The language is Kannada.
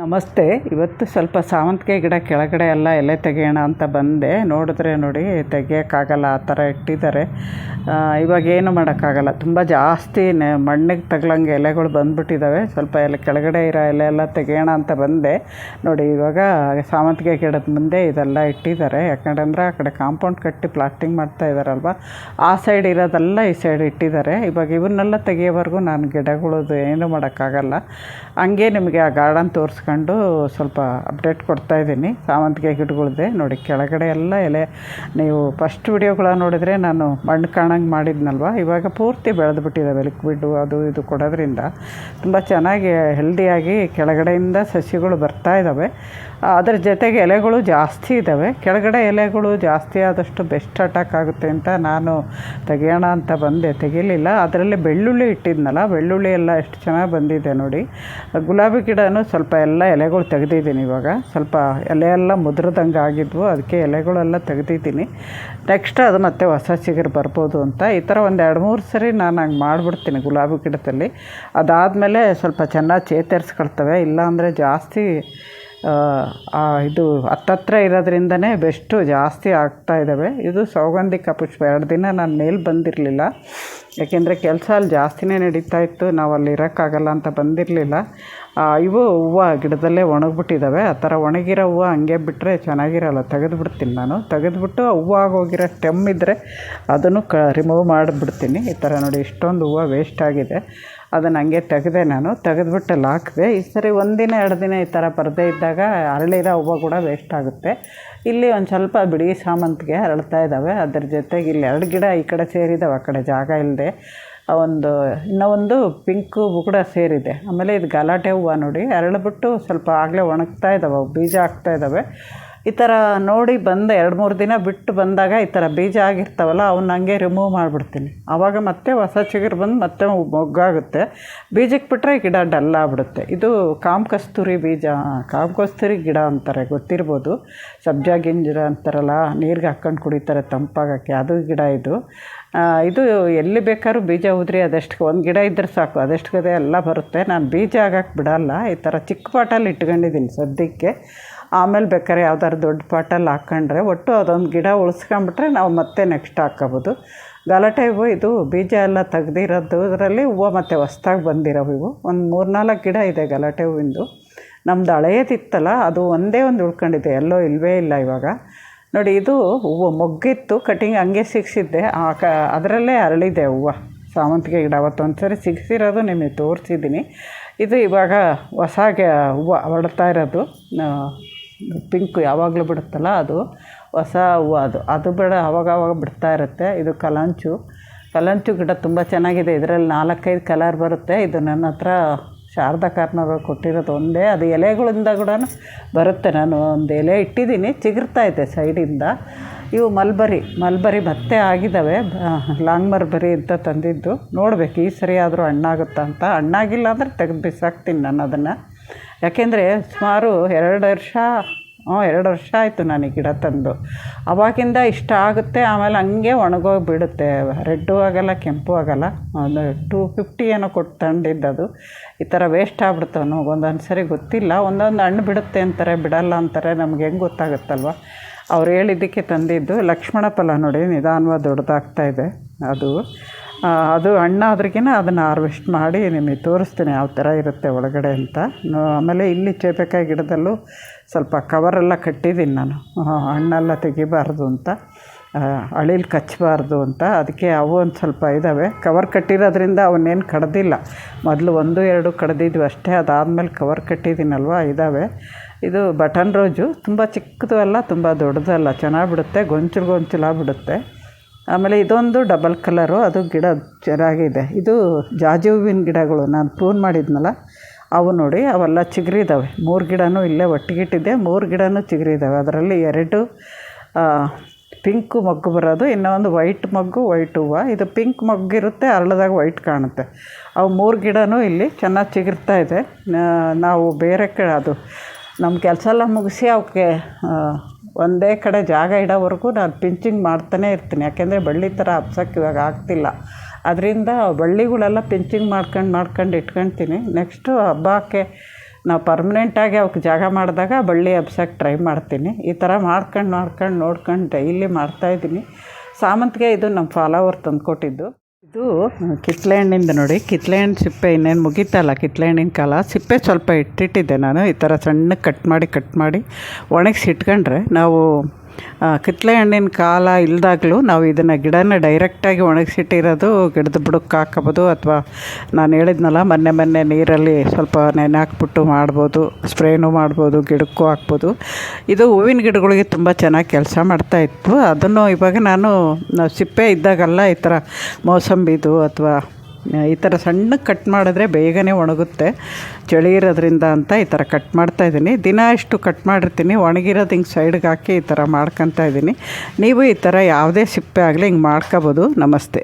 ನಮಸ್ತೆ. ಇವತ್ತು ಸ್ವಲ್ಪ ಸಾವಂತಿಗೆ ಗಿಡ ಕೆಳಗಡೆ ಎಲ್ಲ ಎಲೆ ತೆಗೆಯೋಣ ಅಂತ ಬಂದೆ. ನೋಡಿದ್ರೆ ನೋಡಿ, ತೆಗಿಯೋಕ್ಕಾಗಲ್ಲ, ಆ ಥರ ಇಟ್ಟಿದ್ದಾರೆ. ಇವಾಗ ಏನು ಮಾಡೋಕ್ಕಾಗಲ್ಲ. ತುಂಬ ಜಾಸ್ತಿ ಮಣ್ಣಿಗೆ ತಗ್ಲಂಗೆ ಎಲೆಗಳು ಬಂದುಬಿಟ್ಟಿದ್ದಾವೆ. ಸ್ವಲ್ಪ ಎಲೆ ಕೆಳಗಡೆ ಇರೋ ಎಲೆ ಎಲ್ಲ ತೆಗೆಯೋಣ ಅಂತ ಬಂದೆ. ನೋಡಿ, ಇವಾಗ ಸಾವಂತಿಗೆ ಗಿಡದ ಮುಂದೆ ಇದೆಲ್ಲ ಇಟ್ಟಿದ್ದಾರೆ. ಯಾಕಂದ್ರೆ ಆ ಕಡೆ ಕಾಂಪೌಂಡ್ ಕಟ್ಟಿ ಪ್ಲಾಸ್ಟಿಂಗ್ ಮಾಡ್ತಾ ಇದ್ದಾರಲ್ವ? ಆ ಸೈಡ್ ಇರೋದೆಲ್ಲ ಈ ಸೈಡ್ ಇಟ್ಟಿದ್ದಾರೆ. ಇವಾಗ ಇವನ್ನೆಲ್ಲ ತೆಗೆಯೋವರೆಗೂ ನಾನು ಗಿಡಗಳದ್ದು ಏನು ಮಾಡೋಕ್ಕಾಗಲ್ಲ. ಹಂಗೆ ನಿಮಗೆ ಆ ಗಾರ್ಡನ್ ತೋರಿಸ್ಕೊಂಡು ಸ್ವಲ್ಪ ಅಪ್ಡೇಟ್ ಕೊಡ್ತಾ ಇದ್ದೀನಿ. ಸಾವಂತಿಗೆ ಗಿಡಗಳ್ದೆ ನೋಡಿ, ಕೆಳಗಡೆ ಎಲ್ಲ ಎಲೆ. ನೀವು ಫಸ್ಟ್ ವಿಡಿಯೋಗಳ ನೋಡಿದರೆ ನಾನು ಮಣ್ಣು ಕಾಣಂಗೆ ಮಾಡಿದ್ನಲ್ವ? ಇವಾಗ ಪೂರ್ತಿ ಬೆಳೆದು ಬಿಟ್ಟಿದ್ದಾವೆ ಅದು ಇದು ಕೊಡೋದ್ರಿಂದ. ತುಂಬ ಚೆನ್ನಾಗಿ ಹೆಲ್ದಿಯಾಗಿ ಕೆಳಗಡೆಯಿಂದ ಸಸಿಗಳು ಬರ್ತಾ ಇದ್ದಾವೆ ಅದರ ಜೊತೆಗೆ ಎಲೆಗಳು ಜಾಸ್ತಿ ಇದ್ದಾವೆ ಕೆಳಗಡೆ ಎಲೆಗಳು ಜಾಸ್ತಿ ಆದಷ್ಟು ಬೆಸ್ಟ್ ಅಟ್ಯಾಕ್ ಆಗುತ್ತೆ ಅಂತ ನಾನು ತೆಗೆಯೋಣ ಅಂತ ಬಂದೆ. ತೆಗೀಲಿಲ್ಲ ಅದರಲ್ಲಿ ಬೆಳ್ಳುಳ್ಳಿ ಇಟ್ಟಿದ್ನಲ್ಲ, ಬೆಳ್ಳುಳ್ಳಿ ಎಲ್ಲ ಎಷ್ಟು ಚೆನ್ನಾಗಿ ಬಂದಿದೆ ನೋಡಿ. ಗುಲಾಬಿ ಗಿಡನೂ ಸ್ವಲ್ಪ ಎಲ್ಲ ಎಲೆಗಳು ತೆಗೆದಿದ್ದೀನಿ ಇವಾಗ. ಸ್ವಲ್ಪ ಎಲೆ ಎಲ್ಲ ಮುದ್ರದಂಗೆ ಆಗಿದ್ವು, ಅದಕ್ಕೆ ಎಲೆಗಳೆಲ್ಲ ತೆಗೆದಿದ್ದೀನಿ. ನೆಕ್ಸ್ಟ್ ಅದು ಮತ್ತೆ ಹೊಸ ಚಿಗುರು ಬರ್ಬೋದು ಅಂತ. ಈ ಥರ ಒಂದು ಎರಡು ಮೂರು ಸರಿ ನಾನು ಹಂಗೆ ಮಾಡಿಬಿಡ್ತೀನಿ ಗುಲಾಬಿ ಗಿಡದಲ್ಲಿ. ಅದಾದಮೇಲೆ ಸ್ವಲ್ಪ ಚೆನ್ನಾಗಿ ಚೇತರಿಸ್ಕೊಳ್ತವೆ, ಇಲ್ಲಾಂದರೆ ಜಾಸ್ತಿ ಇದು ಹತ್ತತ್ರ ಇರೋದ್ರಿಂದನೇ ಬೆಸ್ಟು ಜಾಸ್ತಿ ಆಗ್ತಾ ಇದ್ದಾವೆ ಇದು ಸೌಗಂಧಿಕ ಪುಷ್ಪ, ಎರಡು ದಿನ ನಾನು ಮೇಲೆ ಬಂದಿರಲಿಲ್ಲ. ಯಾಕೆಂದರೆ ಕೆಲಸ ಅಲ್ಲಿ ಜಾಸ್ತಿನೇ ನಡೀತಾ ಇತ್ತು ನಾವು ಅಲ್ಲಿ ಇರೋಕ್ಕಾಗಲ್ಲ ಅಂತ ಬಂದಿರಲಿಲ್ಲ. ಇವು ಹೂವು ಗಿಡದಲ್ಲೇ ಒಣಗಿಬಿಟ್ಟಿದ್ದಾವೆ ಆ ಥರ ಒಣಗಿರೋ ಹೂವು ಹಂಗೆ ಬಿಟ್ಟರೆ ಚೆನ್ನಾಗಿರಲ್ಲ. ತೆಗೆದುಬಿಡ್ತೀನಿ ನಾನು. ತೆಗೆದುಬಿಟ್ಟು ಹೂವು ಆಗೋಗಿರೋ ಸ್ಟೆಮ್ ಇದ್ದರೆ ಅದನ್ನು ಕ ರಿಮೂವ್ ಮಾಡಿಬಿಡ್ತೀನಿ. ಈ ಥರ ನೋಡಿ ಇಷ್ಟೊಂದು ಹೂವು ವೇಸ್ಟ್ ಆಗಿದೆ. ಅದನ್ನು ಹಂಗೆ ತೆಗೆದೆ ನಾನು. ತೆಗೆದ್ಬಿಟ್ಟು ಅಲ್ಲಿ ಹಾಕಿದೆ ಈ ಸರಿ ಒಂದಿನ, ಎರಡು ದಿನ ಈ ಥರ ಬರದೆ ಇದ್ದಾಗ ಅರಳಿರೋ ಹೂವು ಕೂಡ ವೇಸ್ಟ್ ಆಗುತ್ತೆ. ಇಲ್ಲಿ ಒಂದು ಸ್ವಲ್ಪ ಬಿಡಿ ಸಾಮಂತಿಗೆ ಅರಳ್ತಾ ಇದ್ದಾವೆ ಅದ್ರ ಜೊತೆಗೆ ಇಲ್ಲಿ ಎರಡು ಗಿಡ ಈ ಕಡೆ ಸೇರಿದ್ದಾವೆ ಆ ಕಡೆ ಜಾಗ ಇಲ್ಲದೆ ಒಂದು, ಇನ್ನೂ ಒಂದು ಪಿಂಕು ಕೂಡ ಸೇರಿದೆ. ಆಮೇಲೆ ಇದು ಗಲಾಟೆ ಹೂವು ನೋಡಿ ಅರಳ್ಬಿಟ್ಟು ಸ್ವಲ್ಪ ಆಗಲೇ ಒಣಗ್ತಾ ಇದ್ದಾವೆ ಅವು ಬೀಜ ಆಗ್ತಾ ಇದ್ದಾವೆ ಈ ಥರ ನೋಡಿ ಬಂದು ಎರಡು ಮೂರು ದಿನ ಬಿಟ್ಟು ಬಂದಾಗ ಈ ಥರ ಬೀಜ ಆಗಿರ್ತಾವಲ್ಲ ಅವನ್ನ ಹಂಗೆ ರಿಮೂವ್ ಮಾಡಿಬಿಡ್ತೀನಿ. ಆವಾಗ ಮತ್ತೆ ಹೊಸ ಚಿಗುರು ಬಂದು ಮತ್ತೆ ಮೊಗ್ಗಾಗುತ್ತೆ. ಬೀಜಕ್ಕೆ ಬಿಟ್ಟರೆ ಗಿಡ ಡಲ್ ಆಗ್ಬಿಡುತ್ತೆ. ಇದು ಕಾಮ್ ಕಸ್ತೂರಿ ಬೀಜ ಕಾಮ್ ಕಸ್ತೂರಿ ಗಿಡ ಅಂತಾರೆ, ಗೊತ್ತಿರ್ಬೋದು. ಸಬ್ಜಾ ಗಿಂಜರ ಅಂತಾರಲ್ಲ, ನೀರಿಗೆ ಹಾಕ್ಕೊಂಡು ಕುಡಿತಾರೆ ತಂಪಾಗಕ್ಕೆ, ಅದು ಗಿಡ ಇದು. ಇದು ಎಲ್ಲಿ ಬೇಕಾದ್ರೂ ಬೀಜ ಉದ್ರಿ ಅದಷ್ಟು ಒಂದು ಗಿಡ ಇದ್ದರೆ ಸಾಕು ಅದಷ್ಟು ಗದೆ ಎಲ್ಲ ಬರುತ್ತೆ. ನಾನು ಬೀಜ ಆಗಕ್ಕೆ ಬಿಡಲ್ಲ, ಈ ಥರ ಚಿಕ್ಕ ಪಾಟಲ್ಲಿ ಇಟ್ಕೊಂಡಿದ್ದೀನಿ ಸದ್ಯಕ್ಕೆ. ಆಮೇಲೆ ಬೇಕಾದ್ರೆ ಯಾವ್ದಾದ್ರು ದೊಡ್ಡ ಪಾಟಲ್ಲಿ ಹಾಕ್ಕೊಂಡ್ರೆ ಒಟ್ಟು ಅದೊಂದು ಗಿಡ ಉಳಿಸ್ಕೊಂಬಿಟ್ರೆ ನಾವು ಮತ್ತೆ ನೆಕ್ಸ್ಟ್ ಹಾಕ್ಕೋಬೋದು ಗಲಾಟೆ ಹೂವು ಇದು ಬೀಜ ಎಲ್ಲ ತೆಗ್ದಿರೋದು ಅದರಲ್ಲಿ ಹೂವು ಮತ್ತು ಹೊಸ್ದಾಗಿ ಬಂದಿರೋವು ಇವು. ಒಂದು ಮೂರ್ನಾಲ್ಕು ಗಿಡ ಇದೆ ಗಲಾಟೆ ಹೂವಿಂದು. ನಮ್ದು ಹಳೆಯದಿತ್ತಲ್ಲ ಅದು ಒಂದೇ ಒಂದು ಉಳ್ಕೊಂಡಿದೆ, ಎಲ್ಲೋ ಇಲ್ಲವೇ ಇಲ್ಲ ಇವಾಗ. ನೋಡಿ, ಇದು ಹೂವು ಮೊಗ್ಗಿತ್ತು, ಕಟಿಂಗ್ ಹಂಗೆ ಸಿಕ್ಸಿದ್ದೆ ಆ ಕ, ಅದರಲ್ಲೇ ಅರಳಿದೆ ಹೂವು. ಸಾವಂತಿಗೆ ಗಿಡ ಅವತ್ತೊಂದು ಸರಿ ಸಿಗಿಸಿರೋದು ನಿಮಗೆ ತೋರಿಸಿದ್ದೀನಿ. ಇದು ಇವಾಗ ಹೊಸ ಹೂವು ಹೊರಡ್ತಾ ಇರೋದು. ಪಿಂಕ್ ಯಾವಾಗಲೂ ಬಿಡುತ್ತಲ್ಲ ಅದು. ಹೊಸ ಹೂವು ಅದು. ಅದು ಬಿಡ, ಅವಾಗವಾಗ ಅವಾಗ ಬಿಡ್ತಾ ಇರುತ್ತೆ. ಇದು ಕಲಂಚು. ಕಲಂಚು ಗಿಡ ತುಂಬ ಚೆನ್ನಾಗಿದೆ. ಇದರಲ್ಲಿ ನಾಲ್ಕೈದು ಕಲರ್ ಬರುತ್ತೆ. ಇದು ನನ್ನ ಹತ್ರ ಶಾರದಾ ಕಾರ್ನವರು ಕೊಟ್ಟಿರೋದು ಒಂದೇ. ಅದು ಎಲೆಗಳಿಂದ ಕೂಡ ಬರುತ್ತೆ. ನಾನು ಒಂದು ಎಲೆ ಇಟ್ಟಿದ್ದೀನಿ. ಚಿಗುರ್ತಾ ಇದೆ ಸೈಡಿಂದ. ಇವು ಮಲ್ಬರಿ. ಮಲ್ಬರಿ ಮತ್ತೆ ಆಗಿದ್ದಾವೆ. ಲಾಂಗ್ ಮಲ್ಬರಿ ಅಂತ ತಂದಿದ್ದು. ನೋಡಬೇಕು, ಈ ಸರಿ ಆದರೂ ಹಣ್ಣಾಗುತ್ತಾ ಅಂತ. ಹಣ್ಣಾಗಿಲ್ಲ ಅಂದರೆ ತೆಗೆದು ಬಿಸಾಕ್ತೀನಿ ನಾನು ಅದನ್ನು. ಯಾಕೆಂದರೆ ಸುಮಾರು ಎರಡು ವರ್ಷ ಹ್ಞೂ, ಎರಡು ವರ್ಷ ಆಯಿತು ನಾನು ಈ ಗಿಡ ತಂದು. ಅವಾಗಿಂದ ಇಷ್ಟ ಆಗುತ್ತೆ, ಆಮೇಲೆ ಹಂಗೆ ಒಣಗೋಗಿ ಬಿಡುತ್ತೆ ರೆಡ್ಡು ಆಗಲ್ಲ, ಕೆಂಪು ಆಗಲ್ಲ. ಒಂದು ಟೂ ಫಿಫ್ಟಿ ಏನೋ ಕೊಟ್ಟು ತಂದಿದ್ದದು. ಈ ಥರ ವೇಸ್ಟ್ ಆಗ್ಬಿಡ್ತಾವೆ ಒಂದೊಂದು ಸರಿ ಗೊತ್ತಿಲ್ಲ. ಒಂದೊಂದು ಹಣ್ಣು ಬಿಡುತ್ತೆ ಅಂತಾರೆ, ಬಿಡಲ್ಲ ಅಂತಾರೆ, ನಮ್ಗೆ ಹೆಂಗೆ ಗೊತ್ತಾಗುತ್ತಲ್ವ? ಅವ್ರು ಹೇಳಿದ್ದಕ್ಕೆ ತಂದಿದ್ದು ಲಕ್ಷ್ಮಣ ಫಲ ನೋಡಿ, ನಿಧಾನವಾಗಿ ದೊಡ್ಡದಾಗ್ತಾ ಇದೆ. ಅದು ಅದು ಹಣ್ಣಾದ್ರಿಗಿನ ಅದನ್ನು ಹಾರ್ವೆಸ್ಟ್ ಮಾಡಿ ನಿಮಗೆ ತೋರಿಸ್ತೀನಿ, ಯಾವ ಥರ ಇರುತ್ತೆ ಒಳಗಡೆ ಅಂತ. ಆಮೇಲೆ ಇಲ್ಲಿ ಚೇಪೆಕಾಯಿ ಗಿಡದಲ್ಲೂ ಸ್ವಲ್ಪ ಕವರೆಲ್ಲ ಕಟ್ಟಿದ್ದೀನಿ ನಾನು. ಹಣ್ಣೆಲ್ಲ ತೆಗಿಬಾರ್ದು ಅಂತ. ಅಳಿಲು ಕಚ್ಚಬಾರ್ದು ಅಂತ. ಅದಕ್ಕೆ ಅವು ಒಂದು ಸ್ವಲ್ಪ ಇದ್ದಾವೆ ಕವರ್ ಕಟ್ಟಿರೋದ್ರಿಂದ ಅವನ್ನೇನು ಕಡ್ದಿಲ್ಲ. ಮೊದಲು ಒಂದು, ಎರಡು ಕಡ್ದಿದ್ವಿ ಅಷ್ಟೇ. ಅದಾದಮೇಲೆ ಕವರ್ ಕಟ್ಟಿದ್ದೀನಲ್ವ? ಇದ್ದಾವೆ ಇದು ಬಟನ್ ರೋಜು. ತುಂಬ ಚಿಕ್ಕದು ಅಲ್ಲ, ತುಂಬ ದೊಡ್ಡದಲ್ಲ ಚೆನ್ನಾಗಿ ಬಿಡುತ್ತೆ. ಗೊಂಚಲು ಗೊಂಚಲಾಗಿ ಬಿಡುತ್ತೆ. ಆಮೇಲೆ ಇದೊಂದು ಡಬಲ್ ಕಲರು. ಅದು ಗಿಡ ಚೆನ್ನಾಗಿದೆ. ಇದು ಜಾಜಿ ಹೂವಿನ ಗಿಡಗಳು. ನಾನು ಪ್ರೂನ್ ಮಾಡಿದ್ನಲ್ಲ. ಅವು ನೋಡಿ ಅವೆಲ್ಲ ಚಿಗುರಿದಾವೆ ಮೂರು ಗಿಡನೂ ಇಲ್ಲೇ ಒಟ್ಟಿಗಿಟ್ಟಿದ್ದೆ ಮೂರು ಗಿಡನೂ ಚಿಗುರಿದಾವೆ ಅದರಲ್ಲಿ ಎರಡು ಪಿಂಕು ಮಗ್ಗು ಬರೋದು ಇನ್ನೊಂದು ವೈಟ್ ಮಗ್ಗು, ವೈಟ್ ಹೂವು. ಇದು ಪಿಂಕ್ ಮೊಗ್ಗಿರುತ್ತೆ ಅರಳದಾಗ ವೈಟ್ ಕಾಣುತ್ತೆ. ಅವು ಮೂರು ಗಿಡನೂ ಇಲ್ಲಿ ಚೆನ್ನಾಗಿ ಚಿಗುರ್ತಾ ಇದೆ. ನಾವು ಬೇರೆ ಕಡೆ, ಅದು ನಮ್ಮ ಕೆಲಸ ಎಲ್ಲ ಮುಗಿಸಿ ಅವಕ್ಕೆ ಒಂದೇ ಕಡೆ ಜಾಗ ಇಡೋವರೆಗೂ ನಾನು ಪಿಂಚಿಂಗ್ ಮಾಡ್ತಾನೇ ಇರ್ತೀನಿ. ಯಾಕೆಂದರೆ ಬಳ್ಳಿ ಥರ ಹಬ್ಸೋಕ್ಕೆ ಇವಾಗ ಆಗ್ತಿಲ್ಲ. ಅದರಿಂದ ಬಳ್ಳಿಗಳೆಲ್ಲ ಪಿಂಚಿಂಗ್ ಮಾಡ್ಕೊಂಡು ಮಾಡ್ಕೊಂಡು ಇಟ್ಕೊಳ್ತೀನಿ ನೆಕ್ಸ್ಟು ಹಬ್ಬಕ್ಕೆ ನಾವು ಪರ್ಮನೆಂಟಾಗಿ ಅವಕ್ಕೆ ಜಾಗ ಮಾಡಿದಾಗ ಬಳ್ಳಿ ಹಬ್ಸಕ್ಕೆ ಟ್ರೈ ಮಾಡ್ತೀನಿ. ಈ ಥರ ಮಾಡ್ಕೊಂಡು ಮಾಡ್ಕೊಂಡು ನೋಡ್ಕೊಂಡು ಡೈಲಿ ಮಾಡ್ತಾಯಿದ್ದೀನಿ ಸಾಮಂತಿಗೆ ಇದು ನಮ್ಮ ಫಾಲೋವರ್ ತಂದುಕೊಟ್ಟಿದ್ದು. ಇದು ಕಿತ್ಲೆ ಹಣ್ಣಿಂದ ನೋಡಿ. ಕಿತ್ಲೆ ಹಣ್ಣು ಸಿಪ್ಪೆ ಇನ್ನೇನು ಮುಗೀತಲ್ಲ ಕಿತ್ಲೆ ಹಣ್ಣಿನ ಕಾಲ. ಸಿಪ್ಪೆ ಸ್ವಲ್ಪ ಇಟ್ಟಿಟ್ಟಿದ್ದೆ ನಾನು. ಈ ಥರ ಸಣ್ಣಗೆ ಕಟ್ ಮಾಡಿ ಕಟ್ ಮಾಡಿ ಒಣಗಿಸಿ ಇಟ್ಕೊಂಡ್ರೆ ನಾವು ಆ, ಕಿತ್ಳೆ ಹಣ್ಣಿನ ಕಾಲ ಇಲ್ದಾಗಲೂ ನಾವು ಇದನ್ನು ಗಿಡನ ಡೈರೆಕ್ಟಾಗಿ ಒಣಗಿಸಿಟ್ಟಿರೋದು ಗಿಡದ ಬುಡಕ್ಕೆ ಹಾಕಬೋದು ಅಥವಾ ನಾನು ಹೇಳಿದ್ನಲ್ಲ ಮೊನ್ನೆ ಮೊನ್ನೆ ನೀರಲ್ಲಿ ಸ್ವಲ್ಪ ನೆನೆ ಹಾಕ್ಬಿಟ್ಟು ಮಾಡ್ಬೋದು ಸ್ಪ್ರೇನೂ ಮಾಡ್ಬೋದು ಗಿಡಕ್ಕೂ ಹಾಕ್ಬೋದು. ಇದು ಹೂವಿನ ಗಿಡಗಳಿಗೆ ತುಂಬ ಚೆನ್ನಾಗಿ ಕೆಲಸ ಮಾಡ್ತಾಯಿತ್ತು ಅದನ್ನು ಇವಾಗ ನಾನು ಸಿಪ್ಪೆ ಇದ್ದಾಗಲ್ಲ ಈ ಥರ ಮೋಸಂಬಿದು ಅಥವಾ ಈ ಥರ ಸಣ್ಣ ಕಟ್ ಮಾಡಿದ್ರೆ ಬೇಗನೆ ಒಣಗುತ್ತೆ. ಚಳಿ ಇರೋದ್ರಿಂದ ಅಂತ ಈ ಥರ ಕಟ್ ಮಾಡ್ತಾಯಿದ್ದೀನಿ ದಿನ ಇಷ್ಟು ಕಟ್ ಮಾಡಿರ್ತೀನಿ. ಒಣಗಿರೋದು ಹಿಂಗೆ ಸೈಡ್ಗೆ ಹಾಕಿ ಈ ಥರ ಮಾಡ್ಕೊತಾ ಇದ್ದೀನಿ. ನೀವು ಈ ಥರ ಯಾವುದೇ ಸಿಪ್ಪೆ ಆಗಲಿ ಹಿಂಗೆ ಮಾಡ್ಕೋಬೋದು. ನಮಸ್ತೆ.